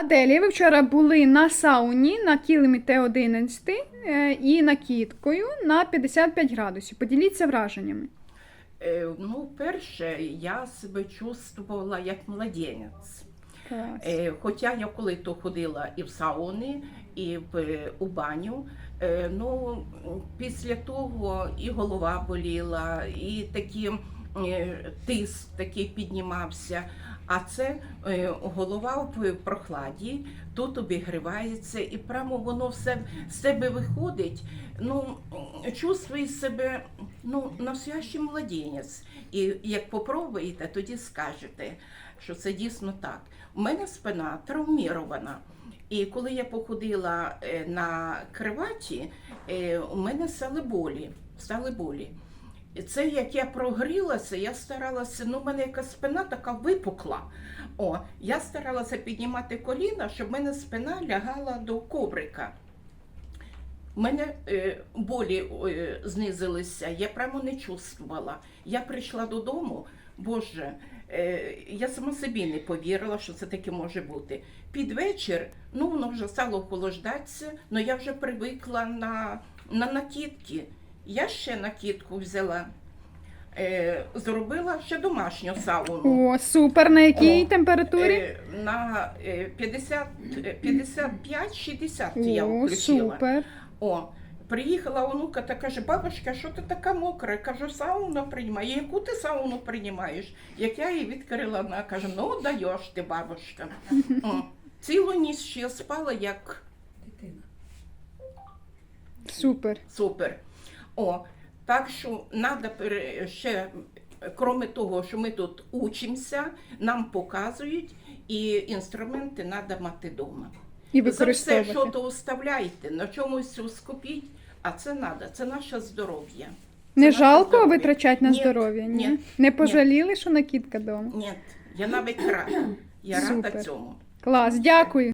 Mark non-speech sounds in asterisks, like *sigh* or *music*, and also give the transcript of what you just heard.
Аделія, ви вчора були на сауні на килимі Т11 е, і накидкою на 55 градусів. Поділіться враженнями. Е, Ну, перше, я себе чувствувала як младенець. Е, Хоча я коли то ходила і в сауни, і в, у баню. Е, Ну, після того і голова боліла, і такі, тиск такий піднімався. А це е, голова в прохладі, тут обігрівається, і прямо воно все з себе виходить. Ну, чувствує себе ну, настоящий младенець. І як попробуєте, тоді скажете, що це дійсно так. У мене спина травмірована. І коли я походила е, на криваті, е, у мене стали болі. Стали болі. І Це як я прогрілася, я старалася, ну, в мене якась спина така випукла. О, я старалася піднімати коліна, щоб в мене спина лягала до коврика. У мене е, болі е, знизилися, я прямо не чувствувала. Я прийшла додому, Боже, е, я сама собі не повірила, що це таке може бути. Під вечір, ну воно вже стало охолоджатися, але я вже привикла на, на накидки. Я ще накидку взяла, е, зробила ще домашню сауну. О, супер! На якій О, температурі? Е, на е, 50, е, 55-60 я О, включила. супер. О, приїхала онука та каже, бабушка, що ти така мокра? Я кажу, сауну приймаю. Яку ти сауну приймаєш? Як я її відкрила, вона каже, ну даєш ти, бабушка. *laughs* О, цілу ніч ще спала, як Супер. супер. О, так що треба ще, крім того, що ми тут учимося, нам показують, і інструменти треба мати вдома. І За все, що то оставляєте, на чомусь скупіть, а це треба, це наше здоров'я. Не жалко витрачати на здоров'я? Ні? ні, Не пожаліли, що накидка вдома? Ні, я навіть рада. Я рада цьому. Клас, дякую.